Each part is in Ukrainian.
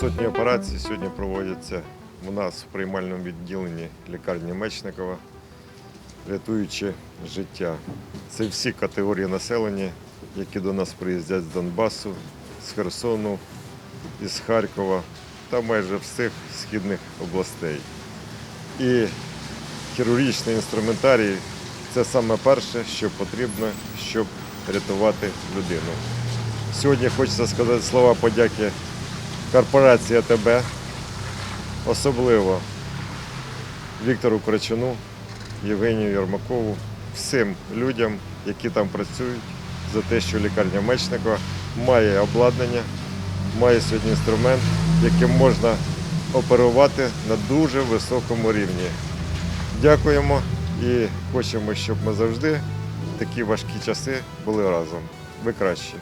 Сотні операцій сьогодні проводяться у нас в приймальному відділенні лікарні Мечникова, рятуючи життя. Це всі категорії населення, які до нас приїздять з Донбасу, з Херсону, із Харкова та майже всіх східних областей. І хірургічний інструментарій це саме перше, що потрібно, щоб рятувати людину. Сьогодні хочеться сказати слова подяки корпорації АТБ, особливо Віктору Крачуну, Євгенію Ярмакову, всім людям, які там працюють, за те, що лікарня Мечникова має обладнання, має сьогодні інструмент, яким можна оперувати на дуже високому рівні. Дякуємо і хочемо, щоб ми завжди в такі важкі часи були разом. Ви кращі.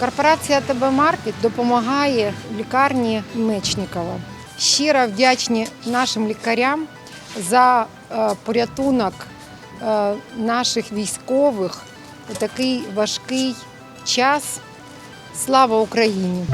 Корпорація ТБ Маркет допомагає лікарні Мечникова. Щиро вдячні нашим лікарям за е, порятунок е, наших військових у такий важкий час. Слава Україні!